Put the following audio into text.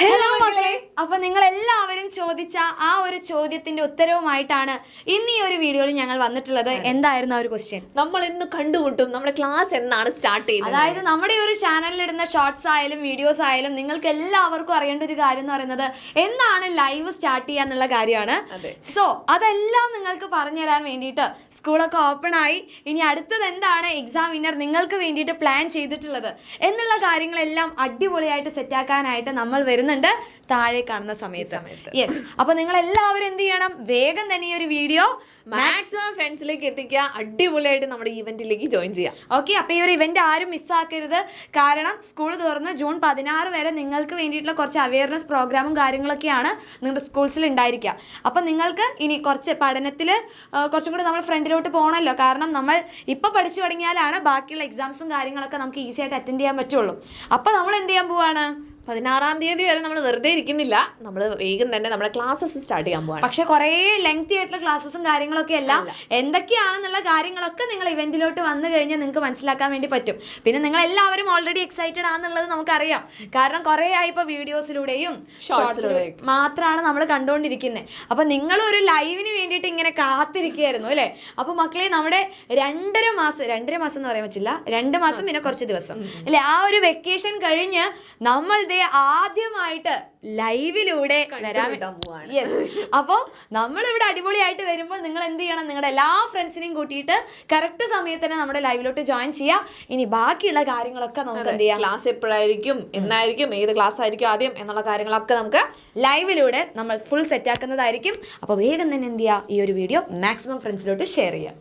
Hello മക്കളെ. അപ്പൊ നിങ്ങൾ എല്ലാവരും ചോദിച്ച ആ ഒരു ചോദ്യത്തിന്റെ ഉത്തരവുമായിട്ടാണ് ഇന്ന് ഈ ഒരു വീഡിയോയിൽ ഞങ്ങൾ വന്നിട്ടുള്ളത്. എന്തായിരുന്നു ആ ഒരു ക്വസ്റ്റ്യൻ നമ്മൾ ഇന്ന് കണ്ടുമുട്ടും. നമ്മുടെ ക്ലാസ് എന്നാണ് സ്റ്റാർട്ട് ചെയ്യുന്നത്. അതായത് നമ്മുടെ ഒരു ചാനലിൽ ഇടുന്ന ഷോർട്സ് ആയാലും വീഡിയോസ് ആയാലും നിങ്ങൾക്ക് എല്ലാവർക്കും അറിയേണ്ട ഒരു കാര്യം എന്ന് പറയുന്നത് എന്നാണ് ലൈവ് സ്റ്റാർട്ട് ചെയ്യുക എന്നുള്ള കാര്യമാണ്. സോ അതെല്ലാം നിങ്ങൾക്ക് പറഞ്ഞു തരാൻ വേണ്ടിയിട്ട് സ്കൂളൊക്കെ ഓപ്പൺ ആയി. ഇനി അടുത്തത് എന്താണ്? എക്സാം വിന്നർ നിങ്ങൾക്ക് വേണ്ടിയിട്ട് പ്ലാൻ ചെയ്തിട്ടുള്ളത്. എന്നുള്ള കാര്യങ്ങളെല്ലാം അടിപൊളിയായിട്ട് സെറ്റാക്കാനായിട്ട് നമ്മൾ വരുന്നുണ്ട് താഴെ കാണുന്ന സമയത്ത്. യെസ് അപ്പൊ നിങ്ങൾ എല്ലാവരും എന്ത് ചെയ്യണം? വേഗം തന്നെ ഈ ഒരു വീഡിയോ മാക്സിമം ഫ്രണ്ട്സിലേക്ക് എത്തിക്കുക. അടിപൊളിയായിട്ട് നമ്മുടെ ഇവന്റിലേക്ക് ജോയിൻ ചെയ്യാം. ഓക്കെ അപ്പൊ ഈ ഒരു ഇവന്റ് ആരും മിസ്സാക്കരുത് കാരണം സ്കൂൾ തുറന്ന് ജൂൺ പതിനാറ് വരെ നിങ്ങൾക്ക് വേണ്ടിയിട്ടുള്ള കുറച്ച് അവയർനെസ് പ്രോഗ്രാമും കാര്യങ്ങളൊക്കെയാണ് നിങ്ങളുടെ സ്കൂൾസിൽ ഉണ്ടായിരിക്കുക. അപ്പൊ നിങ്ങൾക്ക് ഇനി കുറച്ച് പഠനത്തിൽ കുറച്ചും കൂടി നമ്മൾ ഫ്രണ്ടിലോട്ട് പോകണമല്ലോ കാരണം നമ്മൾ ഇപ്പോൾ പഠിച്ചു തുടങ്ങിയാലാണ് ബാക്കിയുള്ള എക്സാംസും കാര്യങ്ങളൊക്കെ നമുക്ക് ഈസി ആയിട്ട് അറ്റൻഡ് ചെയ്യാൻ പറ്റുള്ളൂ. അപ്പോൾ നമ്മൾ എന്ത് ചെയ്യാൻ പോവാണ്? പതിനാറാം തീയതി വരെ നമ്മൾ വെറുതെ ഇരിക്കുന്നില്ല. നമ്മൾ വേഗം തന്നെ നമ്മുടെ ക്ലാസ്സസ് സ്റ്റാർട്ട് ചെയ്യാൻ പോവാണ്. പക്ഷെ കുറേ ലെങ്തി ആയിട്ടുള്ള ക്ലാസ്സസും കാര്യങ്ങളൊക്കെ അല്ല. എന്തൊക്കെയാണെന്നുള്ള കാര്യങ്ങളൊക്കെ നിങ്ങൾ ഇവന്റിലോട്ട് വന്നു കഴിഞ്ഞാൽ നിങ്ങൾക്ക് മനസ്സിലാക്കാൻ വേണ്ടി പറ്റും. പിന്നെ നിങ്ങൾ എല്ലാവരും ഓൾറെഡി എക്സൈറ്റഡ് ആണെന്നുള്ളത് നമുക്കറിയാം. കാരണം കുറേ ആയി ഇപ്പോൾ വീഡിയോസിലൂടെയും ഷോർട്സിലൂടെയും മാത്രമാണ് നമ്മൾ കണ്ടുകൊണ്ടിരിക്കുന്നത് അപ്പോൾ നിങ്ങൾ ഒരു ലൈവിന് വേണ്ടിയിട്ട് ഇങ്ങനെ കാത്തിരിക്കുകയായിരുന്നു അല്ലേ? അപ്പോൾ മക്കളെ നമ്മുടെ രണ്ടര മാസം രണ്ടര മാസം എന്ന് പറയാൻ പറ്റില്ല. രണ്ട് മാസം പിന്നെ കുറച്ച് ദിവസം. അല്ലേ? ആ ഒരു വെക്കേഷൻ കഴിഞ്ഞ് നമ്മൾ ദേ ആദ്യമായിട്ട് ലൈവിലൂടെ വരാൻ. യെസ് അപ്പോൾ നമ്മളിവിടെ അടിപൊളിയായിട്ട് വരുമ്പോൾ നിങ്ങൾ എന്ത് ചെയ്യണം? നിങ്ങളുടെ എല്ലാ ഫ്രണ്ട്സിനെയും കൂട്ടിയിട്ട് കറക്റ്റ് സമയത്ത് തന്നെ നമ്മുടെ ലൈവിലോട്ട് ജോയിൻ ചെയ്യാം ഇനി ബാക്കിയുള്ള കാര്യങ്ങളൊക്കെ നമുക്ക് എന്ത് ചെയ്യാം? ക്ലാസ് എപ്പോഴായിരിക്കും എന്നായിരിക്കും ഏത് ക്ലാസ് ആയിരിക്കും ആദ്യം എന്നുള്ള കാര്യങ്ങളൊക്കെ നമുക്ക് ലൈവിലൂടെ നമ്മൾ ഫുൾ സെറ്റ് ആക്കുന്നതായിരിക്കും. അപ്പോൾ വേഗം തന്നെ എന്ത് ചെയ്യുക ഈ ഒരു വീഡിയോ മാക്സിമം ഫ്രണ്ട്സിലോട്ട് ഷെയർ ചെയ്യാം